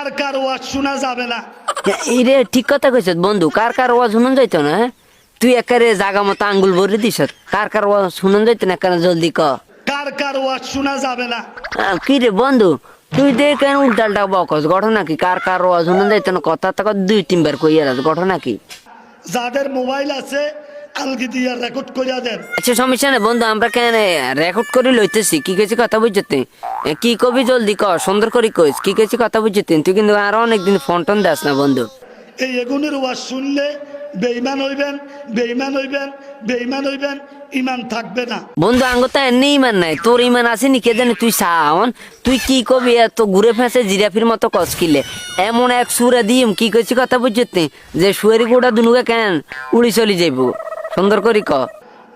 কার কার ওয়াজ শোনা যাবে না? এই রে ঠিক কথা কইছ বন্ধু কার কার ওয়াজ শুনুন যাইতো না হ্যাঁ? তুই একারে জাগা মতো আঙ্গুল ভরে দিস কার কার ওয়াজ শুনুন যাইতো না কেন জলদি ক। কার কার ওয়াজ শোনা যাবে না? কি রে বন্ধু তুই দেখ কেন উল্টালটা বকস ঘটনা কি? কার কার ওয়াজ শুনুন যাইতো না কথা তো দুই তিনবার কইয়ার আছে ঘটনা কি? যাদের মোবাইল আছে দিয়ে রেকর্ড করিয়া দেন। আচ্ছা সমস্যা বন্ধু আমরা কেন রেকর্ড করে লইতেছি? কি কেছি কথা বুঝতে কি কবি জলদি ক সুন্দর করে কইস কি কেছি কথা বুঝতে তুই কিন্তু আরও অনেকদিন ফোন টোন দাস না বন্ধু। এই এগুনের ওয়াজ শুনলে বেইমান হইবেন বেইমান হইবেন বেইমান হইবেন ইমান থাকবে না। বন্ধু এমনি ইমান নাই তোর ইমান আছে নি কে জানি তুই সাওন তুই কি কবি এত ঘুরে ফেঁসে জিরাফির মতো কসকিলে এমন এক সুরে দিম কি কইছি কথা বুঝতে যে সুয়েরি গোটা দুনুকে কেন উড়ি চলি যাইব? সুন্দর করি ক।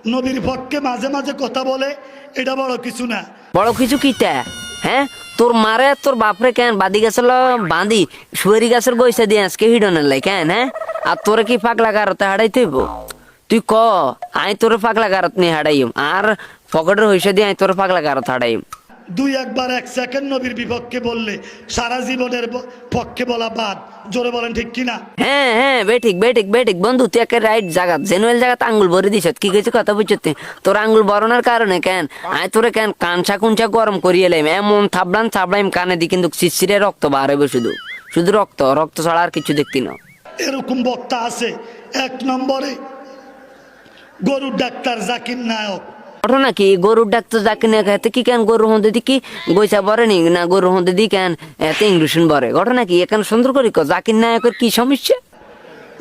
নবীর পক্ষে মাঝে মাঝে কথা বলে এটা বড় কিছু না। বড় কিছু কিটা হ্যাঁ? তোর মারে তোর বাপরে কেন? বাদি গাছের বাঁধি সুয়েরি গাছের গইসা দিয়ে আজকে হিডনের লাই কেন হ্যাঁ? আর তোরে কি পাগলা গারতে হাড়াইতে হইব? তুই ক আই তোরে পাগলা গারত নিয়ে হাড়াইম আর পকেটের হইসা দিয়ে আই তোরে পাগলা গারত হাড়াইম। দুই একবার এক সেকেন্ড নবীর বিপক্ষে বললে সারা জীবনের পক্ষে বলা বাদ। জোরে বলেন ঠিক কিনা হ্যাঁ হ্যাঁ বেঠিক বেঠিক বেঠিক। বন্ধু তুই একে রাইট জায়গা জেনুয়েল জায়গাত আঙ্গুল ভরে দিস। কি কিছু কথা বুঝতে তোর আঙ্গুল বরণের কারণে কেন? আয় তোরে কেন? কানসা কুনসা গরম করিয়ে এলাম। এমন থাবলাম থাবলাইম কানে দি কিন্তু শিশিরে রক্ত বার হবে শুধু। শুধু রক্ত রক্ত ছাড়া আর কিছু দেখতি না। এরকম বক্তা আছে। এক নম্বরে গরুর ডাক্তার জাকির নায়ক। ঘটনা কি? গরুর ডাক্তার যাকে নিয়ে খাতে কি কেন গরুর মধ্যে দি কি গইসা বরে নি? না গরুর মধ্যে দি কেন? এত ইংলিশন বরে ঘটনা কি? এখানে সুন্দর করি ক জাকির নায়কের কি সমস্যা?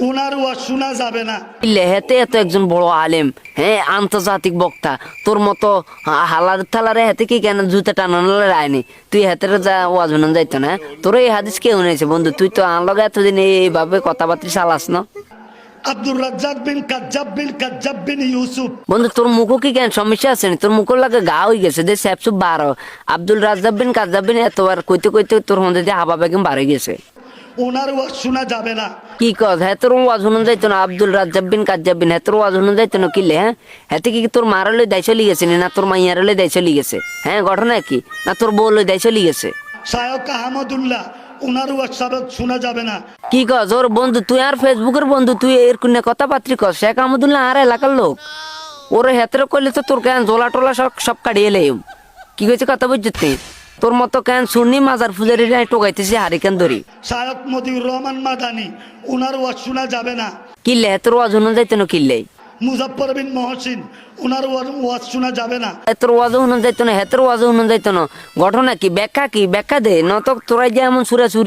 ওনার ওয়াজ শোনা যাবে না। হেতে এত একজন বড় আলেম হ্যাঁ আন্তর্জাতিক বক্তা। তোর মতো হালার থালারে হেতে কি কেন জুতা টানানোর আয়নি তুই হেতের যা ওয়াজ হনন যাইতো না। তোর এই হাদিস কেউ নেছে বন্ধু? তুই তো আনলগে এতদিন এইভাবে কথাবার্তা চালাস না। আব্দুর রাজ্জাক বিন কাজ্জাব বিন কাজ্জাব বিন ইউসুফ। বন্ধু তোর মুখও কি কেন সমস্যা আছে তোর মুখের লাগে গা হয়ে গেছে দে স্যাপসুপ বারো। আব্দুল রাজ্জাব বিন কাজ্জাব বিন এতবার কইতে কইতে তোর মধ্যে দিয়ে হাবা বেগম বাড়ে গেছে। ওনার ওয়াজ শোনা যাবে না। কি কস? হ্যাঁ তোর ওয়াজ শুনুন যাইতো না? আব্দুল রাজ্জাব বিন কাজ্জাব বিন হ্যাঁ তোর ওয়াজ শুনুন যাইতো না কিলে হ্যাঁ? হাতে কি তোর মারালে দায় চলি গেছে না তোর মাইয়ারলে দায় চলি গেছে? হ্যাঁ ঘটনা কি? না তোর বউলে দায় চলি গেছে? শায়ক আহমদুল্লাহ ওনার ওয়াজ শোনা যাবে না। কি কস ওর বন্ধু তুই আর ফেসবুকের বন্ধু তুই এর কুনে কথা পাত্রি কস? শেখ আহমদুল্লাহ আর এলাকার লোক। ওর হেতরে করলে তো তোর কেন জোলা টোলা সব সব কাটিয়ে লেম কি কইছে কথা বুঝতে তোর মতো কেন শুনি মাজার ফুজারি টোকাইতেছি হারিকেন ধরি? শায়ক মদিউর রহমান মাদানি ওনার ওয়াজ শোনা যাবে না। কিল্লে তোর ওয়াজ শুনুন যাইতো না কিল্লে মুজাফর বিন মহসিন ওনার ওয়াজ ওয়াজ শোনা যাবে না। এতর ওয়াজও শুনুন যাইতো না হেতর ওয়াজও শুনুন যাইতো না। ঘটনা কি? ব্যাখ্যা কি? ব্যাখ্যা দে নত তোরাই যে এমন সুরে সুর